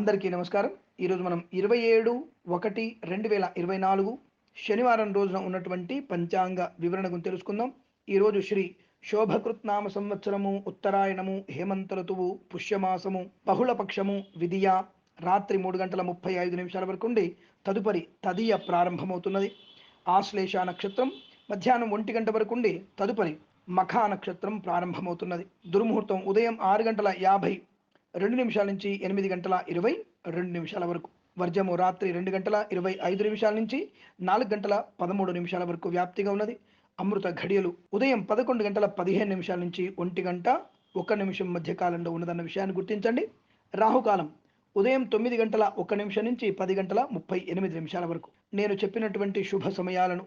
అందరికీ నమస్కారం. ఈరోజు మనం ఇరవై ఏడు ఒకటి రెండు వేల ఇరవై నాలుగు శనివారం రోజున ఉన్నటువంటి పంచాంగ వివరణ గురించి తెలుసుకుందాం. ఈరోజు శ్రీ శోభకృత్నామ సంవత్సరము ఉత్తరాయణము హేమంత ఋతువు పుష్యమాసము బహుళపక్షము విధియ రాత్రి మూడు గంటల ముప్పై ఐదు నిమిషాల వరకు ఉండి తదుపరి తదియ ప్రారంభమవుతున్నది. ఆశ్లేష నక్షత్రం మధ్యాహ్నం ఒంటి గంట వరకు ఉండి తదుపరి మఖా నక్షత్రం ప్రారంభమవుతున్నది. దుర్ముహూర్తం ఉదయం ఆరు గంటల యాభై రెండు నిమిషాల నుంచి ఎనిమిది గంటల ఇరవై రెండు నిమిషాల వరకు. వర్జము రాత్రి రెండు గంటల ఇరవై ఐదు నిమిషాల నుంచి నాలుగు గంటల పదమూడు నిమిషాల వరకు వ్యాప్తిగా ఉన్నది. అమృత ఘడియలు ఉదయం పదకొండు గంటల పదిహేను నిమిషాల నుంచి ఒంటి గంట ఒక నిమిషం మధ్య కాలంలో ఉన్నదన్న విషయాన్ని గుర్తించండి. రాహుకాలం ఉదయం తొమ్మిది గంటల ఒక నిమిషం నుంచి పది గంటల ముప్పై ఎనిమిది నిమిషాల వరకు. నేను చెప్పినటువంటి శుభ సమయాలను